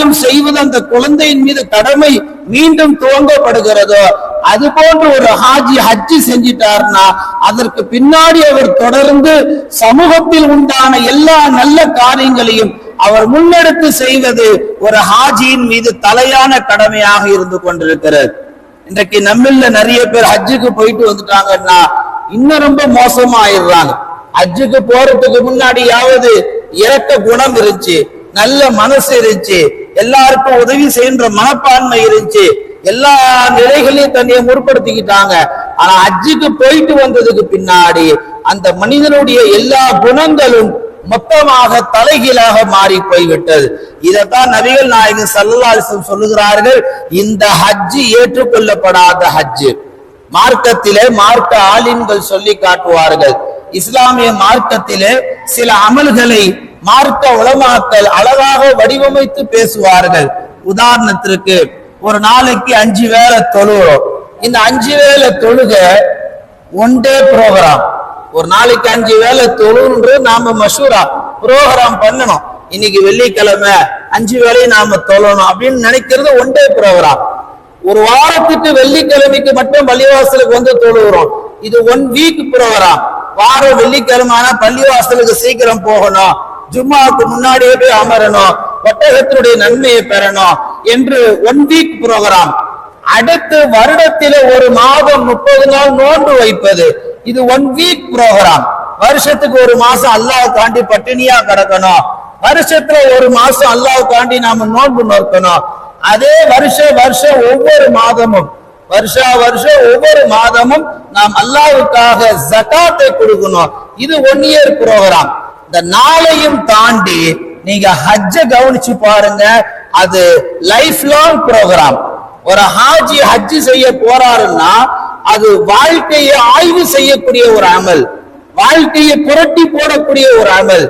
காரியம் செய்வது அந்த குழந்தையின் மீது கடமை மீண்டும் துவங்கப்படுகிறதோ அது போன்று ஒரு ஹாஜி ஹஜ்ஜி செஞ்சிட்டார்னா அதற்கு பின்னாடி அவர் தொடர்ந்து சமூகத்தில் உண்டான எல்லா நல்ல காரியங்களையும் அவர் முன்னெடுத்து செய்வது ஒரு ஹாஜியின் மீது தலையான கடமையாக இருந்து கொண்டிருக்கிறது. இன்றைக்கு நம்மள நிறைய பேர் ஹஜ்ஜுக்கு போயிட்டு வந்துட்டாங்கன்னா இன்னும் ரொம்ப மோசமா ஆயிடுறாங்க ஹஜ்ஜுக்கு போறதுக்கு முன்னாடியாவது இறக்க குணம் இருந்துச்சு நல்ல மனசு இருந்துச்சு எல்லாருக்கும் உதவி செய்கின்ற மனப்பான்மை இருந்துச்சு. எல்லா நிலைகளையும் தன்னை முற்படுத்திக்கிட்டாங்க. ஆனா அஜிக்கு போயிட்டு வந்ததுக்கு பின்னாடி அந்த மனிதனுடைய எல்லா குணங்களும் மொத்தமாக தலைகீழாக மாறி போய்விட்டது. இதைத்தான் நபிகள் நாயகன் சல்லல்லாஹு சொல்லுகிறார்கள் இந்த ஹஜ்ஜு ஏற்றுக்கொள்ளப்படாத ஹஜ்ஜு மார்க்கத்திலே மார்க்க ஆலிம்கள் சொல்லி காட்டுவார்கள். இஸ்லாமிய மார்க்கத்திலே சில அமல்களை மார்க்க உலமாக்கள் அழகாக வடிவமைத்து பேசுவார்கள். உதாரணத்திற்கு ஒரு நாளைக்கு அஞ்சு வேலை தொழுகிறோம். இந்த அஞ்சு வேளை தொழுக ஒன் டே ப்ரோக்ராம் ஒரு நாளைக்கு அஞ்சு வேளை தொழுன்று நாம மஷூரா ப்ரோக்ராம் பண்ணணும். இன்னைக்கு வெள்ளிக்கிழமை அஞ்சு வேளையும் நாம தொழணும் அப்படின்னு நினைக்கிறது ஒன் டே ப்ரோக்ராம் ஒரு வாரத்துக்கு வெள்ளிக்கிழமைக்கு மட்டும் பள்ளிவாசலுக்கு வந்து தொழுகிறோம். இது ஒன் வீக் ப்ரோக்ராம் வாரம் வெள்ளிக்கிழமை ஆனா பள்ளிவாசலுக்கு சீக்கிரம் போகணும். ஜும்மாவுக்கு முன்னாடியே போய் அமரணும் ஒட்டகத்தினுடைய நன்மையை பெறணும் என்று ஒன் வீக் ப்ரோக்ராம் அடுத்து வருடத்தில ஒரு மாதம் முப்பது நாள் நோன்பு வைப்பது. இது ஒன் வீக் ப்ரோக்ராம் வருஷத்துக்கு ஒரு மாசம் அல்லாஹ் தாண்டி பட்டினியா கிடக்கணும். வருஷத்துல ஒரு மாசம் அல்லாஹ் தாண்டி நாம நோன்பு நோக்கணும். அதே வருஷ வருஷம் ஒவ்வொரு மாதமும் வருஷா வருஷம் ஒவ்வொரு மாதமும் நாம் அல்லாவுக்காக ஜகாத்தை கொடுக்கணும். இது ஒன் இயர் ப்ரோக்ராம் இந்த நாளையும் தாண்டி நீங்க ஹஜ்ஜ கவனிச்சு பாருங்க அது லைஃப் லாங் ப்ரோக்ராம் ஒரு ஹாஜி ஹஜ்ஜு செய்ய போறாருன்னா அது வாழ்க்கையை ஆய்வு செய்யக்கூடிய ஒரு அமல். வாழ்க்கையை புரட்டி போடக்கூடிய ஒரு அமல்.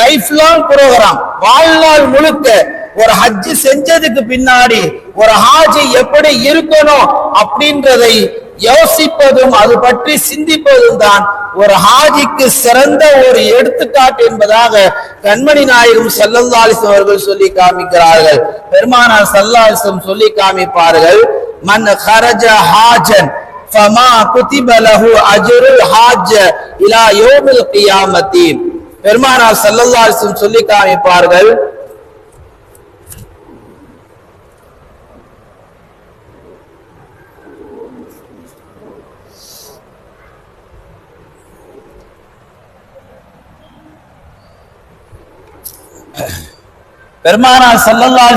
லைஃப் லாங் ப்ரோக்ராம் வாழ்நாள் முழுக்க ஒரு ஹஜ்ஜு செஞ்சதுக்கு பின்னாடி ஒரு ஹாஜி எப்படி இருக்கணும் அப்படின்றதை யோசிப்பதும் அது பற்றி சிந்திப்பதும் தான் ஒரு ஹாஜிக்கு சிறந்த ஒரு எடுத்துக்காட்டு என்பதாக கண்மணி நாயகம் செல்லந்தாலிசம் அவர்கள் சொல்லி காமிக்கிறார்கள். பெருமானார் சல்லாலிசம் சொல்லி காமிப்பார்கள் மன் ஹரஜ ஹாஜன் ஃபமா குதிப லஹு அஜ்ருல் இலா கியாமத்தி பெருமானார் சல்லல்லாலிசம் சொல்லி காமிப்பார்கள் பெருமானார் சல்லல்லாஹு